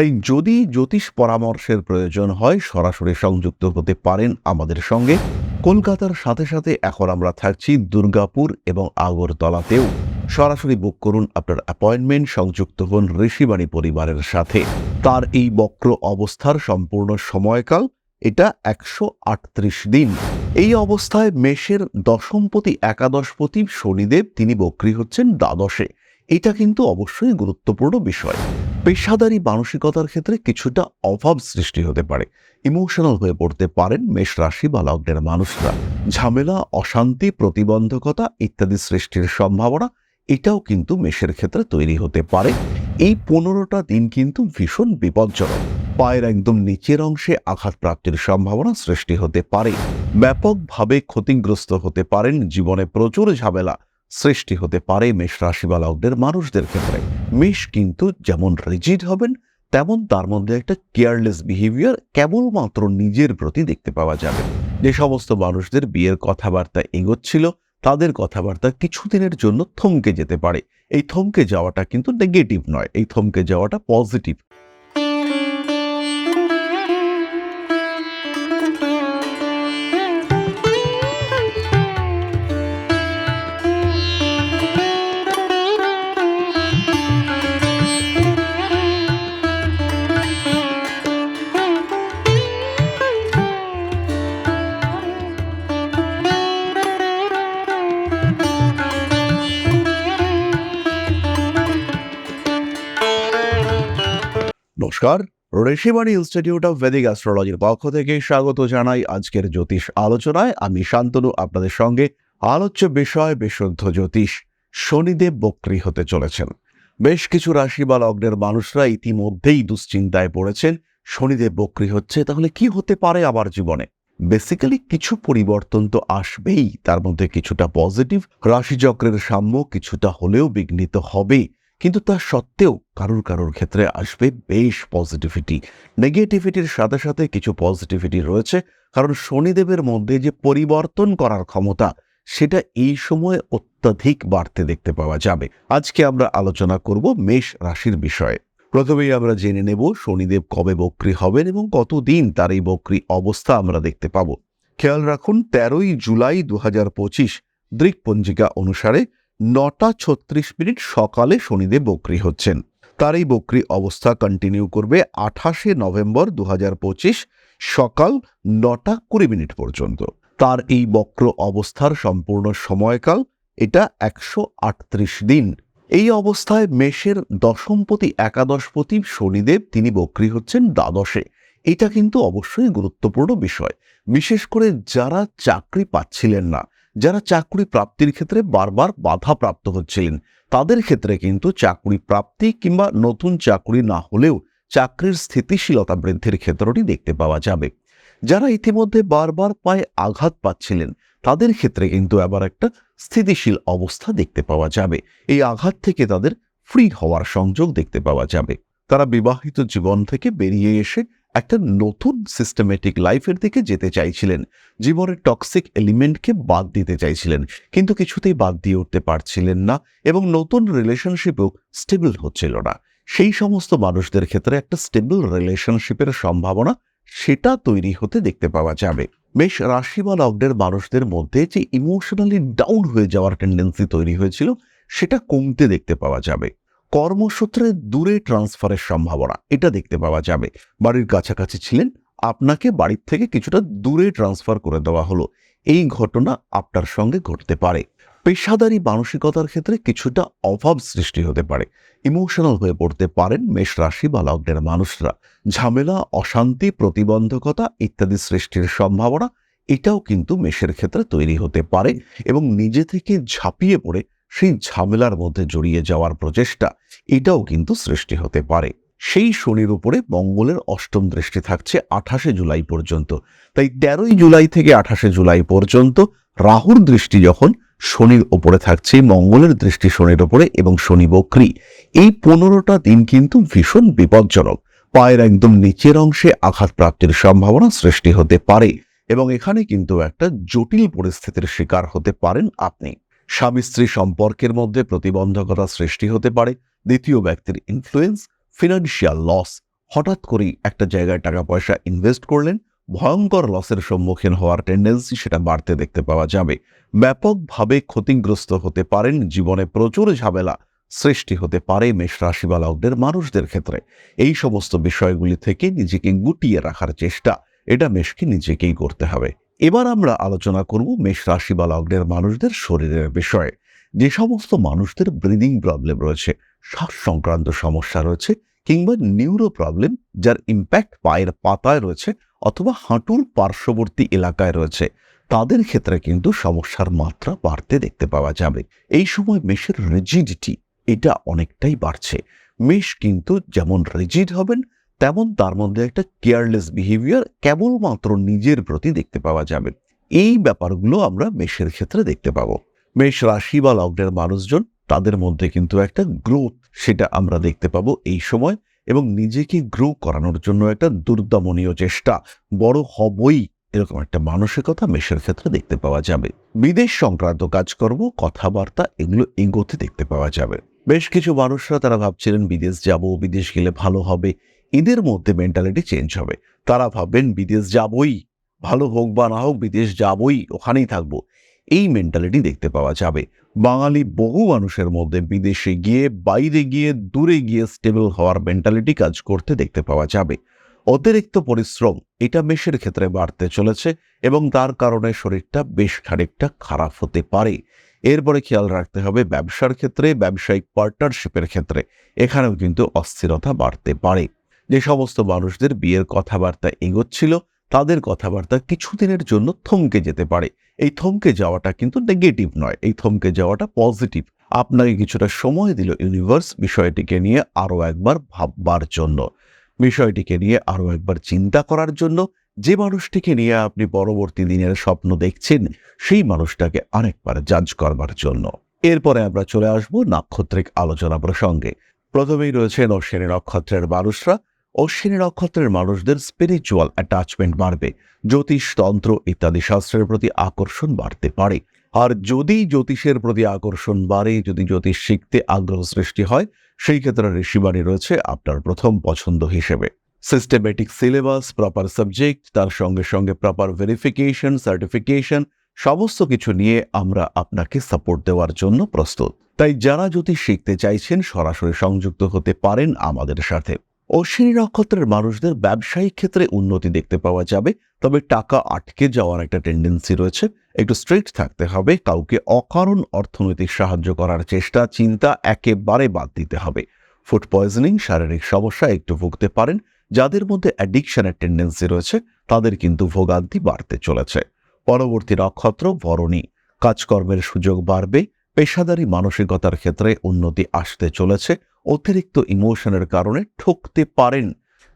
তাই যদি জ্যোতিষ পরামর্শের প্রয়োজন হয়, সরাসরি সংযুক্ত হতে পারেন আমাদের সঙ্গে। কলকাতার সাথে সাথে এখন আমরা থাকছি দুর্গাপুর এবং আগরতলাতেও। সরাসরি বুক করুন আপনার অ্যাপয়েন্টমেন্ট সংযুক্ত হন ঋষিবাণী পরিবারের সাথে। তার এই বক্র অবস্থার সম্পূর্ণ সময়কাল এটা একশো আটত্রিশ দিন। এই অবস্থায় মেষের দশমপতি, একাদশপতি শনিদেব, তিনি বক্রী হচ্ছেন দ্বাদশে। এটা কিন্তু অবশ্যই গুরুত্বপূর্ণ বিষয়। পেশাদারি মানসিকতার ক্ষেত্রে কিছুটা অভাব সৃষ্টি হতে পারে। ইমোশনাল হয়ে পড়তে পারেন মেষ রাশি বা লগ্নের মানুষরা। ঝামেলা, অশান্তি, প্রতিবন্ধকতা ইত্যাদি সৃষ্টির সম্ভাবনা এটাও কিন্তু মেষের ক্ষেত্রে তৈরি হতে পারে। এই পনেরোটা দিন কিন্তু ভীষণ বিপজ্জনক। পায়ের একদম নিচের অংশে আঘাত প্রাপ্তির সম্ভাবনা সৃষ্টি হতে পারে। ব্যাপকভাবে ক্ষতিগ্রস্ত হতে পারেন জীবনে প্রচুর ঝামেলা। সৃষ্টি হতে পারে মেষ রাশি বা লগ্নের মানুষদের ক্ষেত্রে। মেষ কিন্তু যেমন রিজিড হবেন, তেমন তার মধ্যে একটা কেয়ারলেস বিহেভিয়ার কেবলমাত্র নিজের প্রতি দেখতে পাওয়া যাবে। যে সমস্ত মানুষদের বিয়ের কথাবার্তা এগোচ্ছিল, তাদের কথাবার্তা কিছুদিনের জন্য থমকে যেতে পারে। এই থমকে যাওয়াটা কিন্তু নেগেটিভ নয়, এই থমকে যাওয়াটা পজিটিভ নমস্কার। ঋষিবাণী ইনস্টিটিউট অফ ভেদিক অ্যাস্ট্রোলজির পক্ষ থেকে স্বাগত জানাই আজকের জ্যোতিষ আলোচনায়। আমি শান্তনু, আপনাদের সঙ্গে আলোচ্য বিষয় বিশুদ্ধ জ্যোতিষ। শনিদেব বক্রী হতে চলেছেন। বেশ কিছু রাশি বা লগ্নের মানুষরা ইতিমধ্যেই দুশ্চিন্তায় পড়েছেন। শনিদেব বক্রী হচ্ছে, তাহলে কি হতে পারে আবার জীবনে? বেসিক্যালি কিছু পরিবর্তন তো আসবেই, তার মধ্যে কিছুটা পজিটিভ রাশিচক্রের সাম্য কিছুটা হলেও বিঘ্নিত হবেই। কিন্তু তা সত্ত্বেও কারুর কারুর ক্ষেত্রে আসবে বেশ পজিটিভিটি নেগেটিভিটির সাথে সাথে কিছু পজিটিভিটি রয়েছে, কারণ শনিদেবের মধ্যে যে পরিবর্তন করার ক্ষমতা, সেটা এই সময়ে অত্যাধিক বাড়তে দেখতে পাওয়া যাবে। আজকে আমরা আলোচনা করব মেষ রাশির বিষয়ে। প্রথমেই আমরা জেনে নেব শনিদেব কবে বক্রী হবেন এবং কতদিন তার এই বক্রী অবস্থা আমরা দেখতে পাব। খেয়াল রাখুন, তেরোই জুলাই দু হাজার পঁচিশ দৃকপঞ্জিকা অনুসারে নটা ছত্রিশ মিনিট সকালে শনিদেব বক্রী হচ্ছেন। তার এই বক্রী অবস্থা কন্টিনিউ করবে আঠাশে নভেম্বর দু হাজার পঁচিশ সকাল নটা কুড়ি মিনিট পর্যন্ত। তার এই বক্র অবস্থার সম্পূর্ণ সময়কাল এটা একশো আটত্রিশ দিন। এই অবস্থায় মেষের দশমপতি, একাদশপতি শনিদেব তিনি বক্রী হচ্ছেন দ্বাদশে। এটা কিন্তু অবশ্যই গুরুত্বপূর্ণ বিষয়। বিশেষ করে যারা চাকরি পাচ্ছিলেন না যারা চাকরি প্রাপ্তির ক্ষেত্রে বারবার বাধা প্রাপ্ত হচ্ছিলেন, তাদের ক্ষেত্রে কিন্তু চাকরি প্রাপ্তি কিংবা নতুন চাকরি না হলেও চাকরির স্থিতিশীলতা বৃদ্ধির ক্ষেত্রটি দেখতে পাওয়া যাবে। যারা ইতিমধ্যে বারবার পায়ে আঘাত পাচ্ছিলেন, তাদের ক্ষেত্রে কিন্তু আবার একটা স্থিতিশীল অবস্থা দেখতে পাওয়া যাবে। এই আঘাত থেকে তাদের ফ্রি হওয়ার সংযোগ দেখতে পাওয়া যাবে। তারা বিবাহিত জীবন থেকে বেরিয়ে এসে একটা নতুন সিস্টেমেটিক লাইফের দিকে যেতে চাইছিলেন। জীবনের টক্সিক এলিমেন্টকে বাদ দিতে চাইছিলেন, কিন্তু কিছুতেই বাদ দিয়ে উঠতে পারছিলেন না এবং নতুন রিলেশনশিপও স্টেবল হচ্ছিল না। সেই সমস্ত মানুষদের ক্ষেত্রে একটা স্টেবল রিলেশনশিপের সম্ভাবনা সেটা তৈরি হতে দেখতে পাওয়া যাবে। বেশ রাশি বা লগ্নের মানুষদের মধ্যে যে ইমোশনালি ডাউন হয়ে যাওয়ার টেন্ডেন্সি তৈরি হয়েছিল, সেটা কমতে দেখতে পাওয়া যাবে। কর্মসূত্রে দূরে ট্রান্সফারের সম্ভাবনা, এটা দেখতে পাওয়া যাবে। বাড়ির কাছাকাছি ছিলেন, আপনাকে বাড়ির থেকে কিছুটা দূরে ট্রান্সফার করে দেওয়া হলো। এই ঘটনা আপনার সঙ্গে ঘটতে পারে। পেশাদারি মানসিকতার ক্ষেত্রে কিছুটা অভাব সৃষ্টি হতে পারে। ইমোশনাল হয়ে পড়তে পারেন মেষ রাশি বা লগ্নের মানুষরা। ঝামেলা, অশান্তি, প্রতিবন্ধকতা ইত্যাদি সৃষ্টির সম্ভাবনা, এটাও কিন্তু মেষের ক্ষেত্রে তৈরি হতে পারে এবং নিজে থেকে ঝাঁপিয়ে পড়ে সেই ঝামেলার মধ্যে জড়িয়ে যাওয়ার প্রচেষ্টা, এটাও কিন্তু সৃষ্টি হতে পারে। সেই শনির উপরে মঙ্গলের অষ্টম দৃষ্টি থাকছে আঠাশে জুলাই পর্যন্ত। তাই তেরোই জুলাই থেকে আঠাশে জুলাই পর্যন্ত রাহুর দৃষ্টি যখন শনির ওপরে থাকছে, মঙ্গলের দৃষ্টি শনির ওপরে এবং শনি বক্রী, এই পনেরোটা দিন কিন্তু ভীষণ বিপজ্জনক। পায়ের একদম নিচের অংশে আঘাত প্রাপ্তির সম্ভাবনা সৃষ্টি হতে পারে এবং এখানে কিন্তু একটা জটিল পরিস্থিতির শিকার হতে পারেন আপনি। স্বামী স্ত্রী সম্পর্কের মধ্যে প্রতিবন্ধকতা সৃষ্টি হতে পারে। দ্বিতীয় ব্যক্তির ইনফ্লুয়েন্স ফিনান্সিয়াল লস হঠাৎ করেই একটা জায়গায় টাকা পয়সা ইনভেস্ট করলেন। ভয়ঙ্কর লসের সম্মুখীন হওয়ার টেন্ডেন্সি সেটা বাড়তে দেখতে পাওয়া যাবে। ব্যাপকভাবে ক্ষতিগ্রস্ত হতে পারেন। জীবনে প্রচুর ঝামেলা সৃষ্টি হতে পারে মেষ রাশি মানুষদের ক্ষেত্রে। এই সমস্ত বিষয়গুলি থেকে নিজেকে গুটিয়ে রাখার চেষ্টা। এটা মেষকে নিজেকেই করতে হবে। এবার আমরা আলোচনা করব মেষ রাশি বা লগ্নের মানুষদের শরীরের বিষয়ে। যে সমস্ত মানুষদের ব্রিদিং প্রবলেম রয়েছে, শ্বাস সংক্রান্ত সমস্যা রয়েছে কিংবা নিউরো প্রবলেম যার ইম্প্যাক্ট পায়ের পাতায় রয়েছে অথবা হাঁটুর পার্শ্ববর্তী এলাকায় রয়েছে, তাদের ক্ষেত্রে কিন্তু সমস্যার মাত্রা বাড়তে দেখতে পাওয়া যাবে। এই সময় মেষের রিজিডিটি এটা অনেকটাই বাড়ছে। মেষ কিন্তু যেমন রিজিড হবেন তেমন তার মধ্যে একটা কেয়ারলেস বিহেভিয়ার কেবলমাত্র নিজের প্রতি দেখতে পাওয়া যাবে। এই ব্যাপারগুলো আমরা মেষের ক্ষেত্রে দেখতে পাবো। মেষ রাশি বা লগ্নের মানুষজন, তাদের মধ্যে কিন্তু একটা গ্রোথ সেটা আমরা দেখতে পাবো এই সময় এবং নিজেকে গ্রো করানোর জন্য একটা দুর্দমনীয় চেষ্টা। বড় হবই এরকম একটা মানসিকতা মেষের ক্ষেত্রে দেখতে পাওয়া যাবে। বিদেশ সংক্রান্ত কাজকর্ম, কথাবার্তা এগুলো এগোতে দেখতে পাওয়া যাবে। বেশ কিছু মানুষরা তারা ভাবছিলেন, বিদেশ যাব, বিদেশ গেলে ভালো হবে। এদের মধ্যে মেন্টালিটি চেঞ্জ হবে। তারা ভাববেন, বিদেশ যাবই, ভালো হোক বা না হোক, বিদেশ যাবই, ওখানেই থাকব। এই মেন্টালিটি দেখতে পাওয়া যাবে। বাঙালি বহু মানুষের মধ্যে বিদেশে গিয়ে, বাইরে গিয়ে, দূরে গিয়ে স্টেবল হওয়ার মেন্টালিটি কাজ করতে দেখতে পাওয়া যাবে। অতিরিক্ত পরিশ্রম, এটা মেষের ক্ষেত্রে বাড়তে চলেছে এবং তার কারণে শরীরটা বেশ খানিকটা খারাপ হতে পারে। এরপরে খেয়াল রাখতে হবে, ব্যবসার ক্ষেত্রে, ব্যবসায়িক পার্টনারশিপের ক্ষেত্রে। এখানেও কিন্তু অস্থিরতা বাড়তে পারে। যে সমস্ত মানুষদের বিয়ের কথাবার্তা এগোচ্ছিল, তাদের কথাবার্তা কিছুদিনের জন্য থমকে যেতে পারে। এই থমকে যাওয়াটা কিন্তু নেগেটিভ নয়। এই থমকে যাওয়াটা পজিটিভ আপনাকে কিছুটা সময় দিল ইউনিভার্স বিষয়টিকে নিয়ে আরও একবার ভাববার জন্য। বিষয়টিকে নিয়ে আরও একবার চিন্তা করার জন্য যে মানুষটিকে নিয়ে আপনি পরবর্তী দিনের স্বপ্ন দেখছেন, সেই মানুষটাকে আরেকবার জাজ করবার জন্য। এরপরে আমরা চলে আসব নাক্ষত্রিক আলোচনা প্রসঙ্গে। প্রথমেই রয়েছেন অশ্বিনী নক্ষত্রের মানুষরা। অশ্বিনী নক্ষত্রের মানুষদের স্পিরিচুয়াল অ্যাটাচমেন্ট বাড়বে। জ্যোতিষ তন্ত্র ইত্যাদি শাস্ত্রের প্রতি আকর্ষণ বাড়তে পারে। আর যদি জ্যোতিষের প্রতি আকর্ষণ বাড়ে, যদি জ্যোতিষ শিখতে আগ্রহ সৃষ্টি হয়, সেই ক্ষেত্রে ঋষিবাণী রয়েছে আপনার প্রথম পছন্দ হিসেবে। সিস্টেমেটিক সিলেবাস প্রপার সাবজেক্ট তার সঙ্গে সঙ্গে প্রপার ভেরিফিকেশন সার্টিফিকেশন সমস্ত কিছু নিয়ে আমরা আপনাকে সাপোর্ট দেওয়ার জন্য প্রস্তুত। তাই যারা জ্যোতিষ শিখতে চাইছেন, সরাসরি সংযুক্ত হতে পারেন আমাদের সাথে। অশ্বিনী নক্ষত্রের মানুষদের ব্যবসায়িক ক্ষেত্রে উন্নতি দেখতে পাওয়া যাবে, তবে টাকা আটকে যাওয়ার একটা টেন্ডেন্সি রয়েছে। একটু স্ট্রিক্ট থাকতে হবে, কাউকে অকারণ অর্থনৈতিক সাহায্য করার চেষ্টা, চিন্তা একেবারে বাদ দিতে হবে। ফুড পয়জনিং শারীরিক সমস্যা একটু ভুগতে পারেন, যাদের মধ্যে অ্যাডিকশনের টেন্ডেন্সি রয়েছে, তাদের কিন্তু ভোগান্তি বাড়তে চলেছে। পরবর্তী নক্ষত্র বরণী, কাজকর্মের সুযোগ বাড়বে পেশাদারি মানসিকতার ক্ষেত্রে উন্নতি আসতে চলেছে। অতিরিক্ত ইমোশনের কারণে ঠকতে পারেন।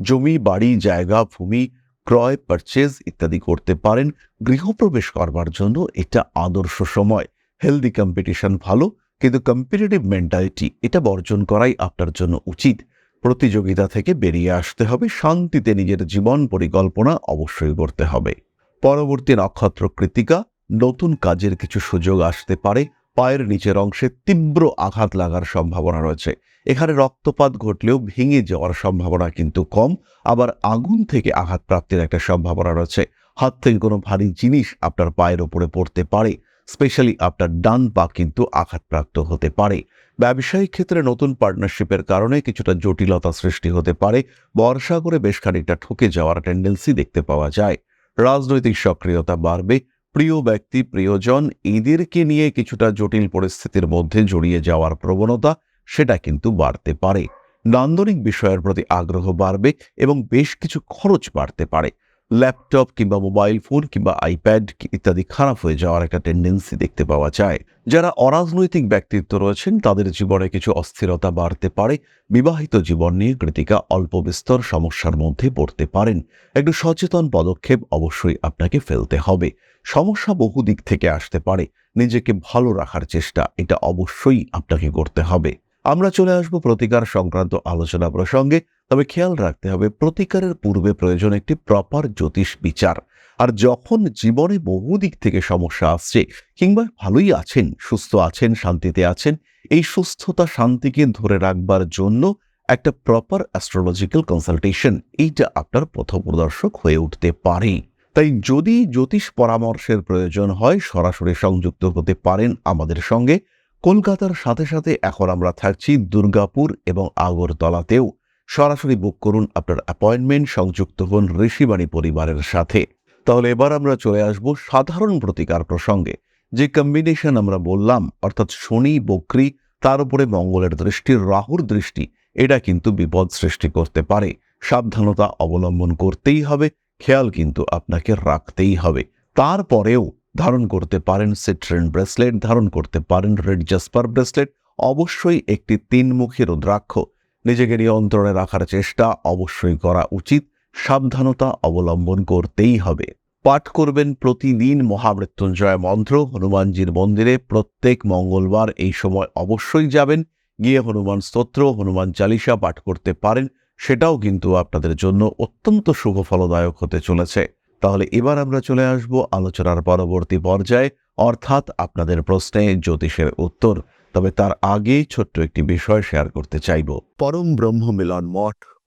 জমি, বাড়ি, জায়গা, ভূমি, ক্রয় পারচেজ ইত্যাদি করতে পারেন। গৃহপ্রবেশ করবার জন্য এটা আদর্শ সময়। হেলদি কম্পিটিশন ভালো, কিন্তু কম্পিটিটিভ মেন্টালিটি এটা বর্জন করাই আপনার জন্য উচিত। প্রতিযোগিতা থেকে বেরিয়ে আসতে হবে, শান্তিতে নিজের জীবন পরিকল্পনা অবশ্যই করতে হবে। পরবর্তী নক্ষত্র কৃতিকা, নতুন কাজের কিছু সুযোগ আসতে পারে। পায়ের নিচের অংশে তীব্র আঘাত লাগার সম্ভাবনা রয়েছে। এখানে রক্তপাত ঘটলেও ভেঙে যাওয়ার সম্ভাবনা কিন্তু কম। আবার আগুন থেকে আঘাত প্রাপ্তির একটা সম্ভাবনা রয়েছে। হাত থেকে কোনো ভারী জিনিস আপনার পায়ের ওপরে পড়তে পারে। স্পেশালি আপনার ডান পা কিন্তু আঘাতপ্রাপ্ত হতে পারে। ব্যবসায়িক ক্ষেত্রে নতুন পার্টনারশিপের কারণে কিছুটা জটিলতা সৃষ্টি হতে পারে। বর্ষা করে বেশ খানিকটা ঠকে যাওয়ার টেন্ডেন্সি দেখতে পাওয়া যায়। রাজনৈতিক সক্রিয়তা বাড়বে। প্রিয় ব্যক্তি, প্রিয়জন এদেরকে নিয়ে কিছুটা জটিল পরিস্থিতির মধ্যে জড়িয়ে যাওয়ার প্রবণতা সেটা কিন্তু বাড়তে পারে। নান্দনিক বিষয়ের প্রতি আগ্রহ বাড়বে এবং বেশ কিছু খরচ বাড়তে পারে। ল্যাপটপ কিংবা মোবাইল ফোন কিংবা আইপ্যাড ইত্যাদি খারাপ হয়ে যাওয়ার একটা টেন্ডেন্সি দেখতে পাওয়া যায়। যারা অরাজনৈতিক ব্যক্তিত্ব রয়েছেন, তাদের জীবনে কিছু অস্থিরতা বাড়তে পারে। বিবাহিত জীবন নিয়ে কৃতিকা অল্প বিস্তর সমস্যার মধ্যে পড়তে পারেন। একটু সচেতন পদক্ষেপ অবশ্যই আপনাকে ফেলতে হবে। সমস্যা বহু দিক থেকে আসতে পারে। নিজেকে ভালো রাখার চেষ্টা, এটা অবশ্যই আপনাকে করতে হবে। আমরা চলে আসব প্রতিকার সংক্রান্ত আলোচনা প্রসঙ্গে, তবে খেয়াল রাখতে হবে প্রতিকারের পূর্বে প্রয়োজন একটি প্রপার জ্যোতিষ বিচার। আর যখন জীবনে বহু দিক থেকে সমস্যা আসছে, কিংবা ভালোই আছেন, সুস্থ আছেন, শান্তিতে আছেন, এই সুস্থতা শান্তিকে ধরে রাখবার জন্য একটা প্রপার অ্যাস্ট্রোলজিক্যাল কনসালটেশন এইটা আপনার পথপ্রদর্শক হয়ে উঠতে পারে। তাই যদি জ্যোতিষ পরামর্শের প্রয়োজন হয়, সরাসরি সংযুক্ত হতে পারেন আমাদের সঙ্গে। কলকাতার সাথে সাথে এখন আমরা থাকছি দুর্গাপুর এবং আগরতলাতেও। সরাসরি বুক করুন আপনার অ্যাপয়েন্টমেন্ট সংযুক্ত হন ঋষিবাণী পরিবারের সাথে। তাহলে এবার আমরা চলে আসব সাধারণ প্রতিকার প্রসঙ্গে। যে কম্বিনেশন আমরা বললাম, অর্থাৎ শনি, বক্রি, তার উপরে মঙ্গলের দৃষ্টি, রাহুর দৃষ্টি, এটা কিন্তু বিপদ সৃষ্টি করতে পারে। সাবধানতা অবলম্বন করতেই হবে। খেয়াল কিন্তু আপনাকে রাখতেই হবে। তারপরেও ধারণ করতে পারেন সিট্রেন ব্রেসলেট ধারণ করতে পারেন রেড জাসপার ব্রেসলেট অবশ্যই একটি তিনমুখী রুদ্রাক্ষ। নিজেকে নিয়ন্ত্রণে রাখার চেষ্টা অবশ্যই করা উচিত। সাবধানতা অবলম্বন করতেই হবে। পাঠ করবেন প্রতিদিন মহামৃত্যুঞ্জয় মন্ত্র। হনুমানজির মন্দিরে প্রত্যেক মঙ্গলবার এই সময় অবশ্যই যাবেন। গিয়ে হনুমান স্তোত্র, হনুমান চালিসা পাঠ করতে পারেন। সেটাও কিন্তু আপনাদের জন্য অত্যন্ত শুভ ফলদায়ক হতে চলেছে। তাহলে এবার আমরা চলে আসব আলোচনার পরবর্তী পর্যায়ে, অর্থাৎ আপনাদের প্রশ্নে জ্যোতিষের উত্তর। তবে তার আগে ছোট্ট একটি বিষয় শেয়ার করতে চাইব। পরম ব্রহ্ম মিলন মঠ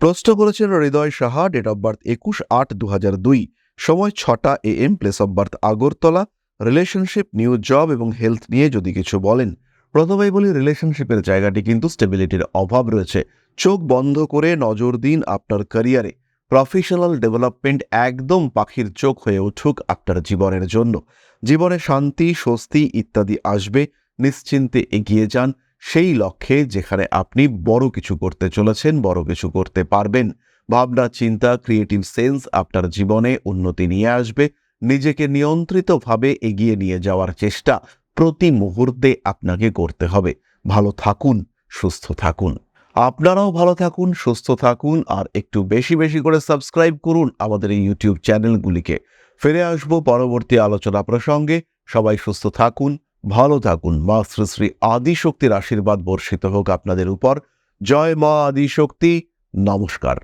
প্রশ্ন করেছেন Hriday Saha date of birth একুশ আট দু দুই, সময় ছটা A M place of birth Agartala relationship new job এবং হেলথ নিয়ে যদি কিছু বলেন। প্রথমেই বলি রিলেশনশিপের জায়গাটি কিন্তু স্টেবিলিটির অভাব রয়েছে। চোখ বন্ধ করে নজর দিন আপনার ক্যারিয়ারে প্রফেশনাল ডেভেলপমেন্ট একদম পাখির চোখ হয়ে উঠুক আপনার জীবনের জন্য। জীবনে শান্তি, স্বস্তি ইত্যাদি আসবে। নিশ্চিন্তে এগিয়ে যান। সেই লক্ষ্যে যেখানে আপনি বড় কিছু করতে চলেছেন, বড় কিছু করতে পারবেন। ভাবনা, চিন্তা ক্রিয়েটিভ সেন্স আপনার জীবনে উন্নতি নিয়ে আসবে। নিজেকে নিয়ন্ত্রিতভাবে এগিয়ে নিয়ে যাওয়ার চেষ্টা প্রতি মুহূর্তে আপনাকে করতে হবে। ভালো থাকুন, সুস্থ থাকুন। আপনারাও ভালো থাকুন, সুস্থ থাকুন আর একটু বেশি বেশি করে সাবস্ক্রাইব করুন আমাদের এই ইউটিউব চ্যানেলগুলিকে ফিরে আসব পরবর্তী আলোচনা প্রসঙ্গে। সবাই সুস্থ থাকুন। ভালো থাকুন। মা শ্রী শ্রী আদিশক্তির আশীর্বাদ বর্ষিত হোক আপনাদের উপর। জয় মা আদিশক্তি। নমস্কার।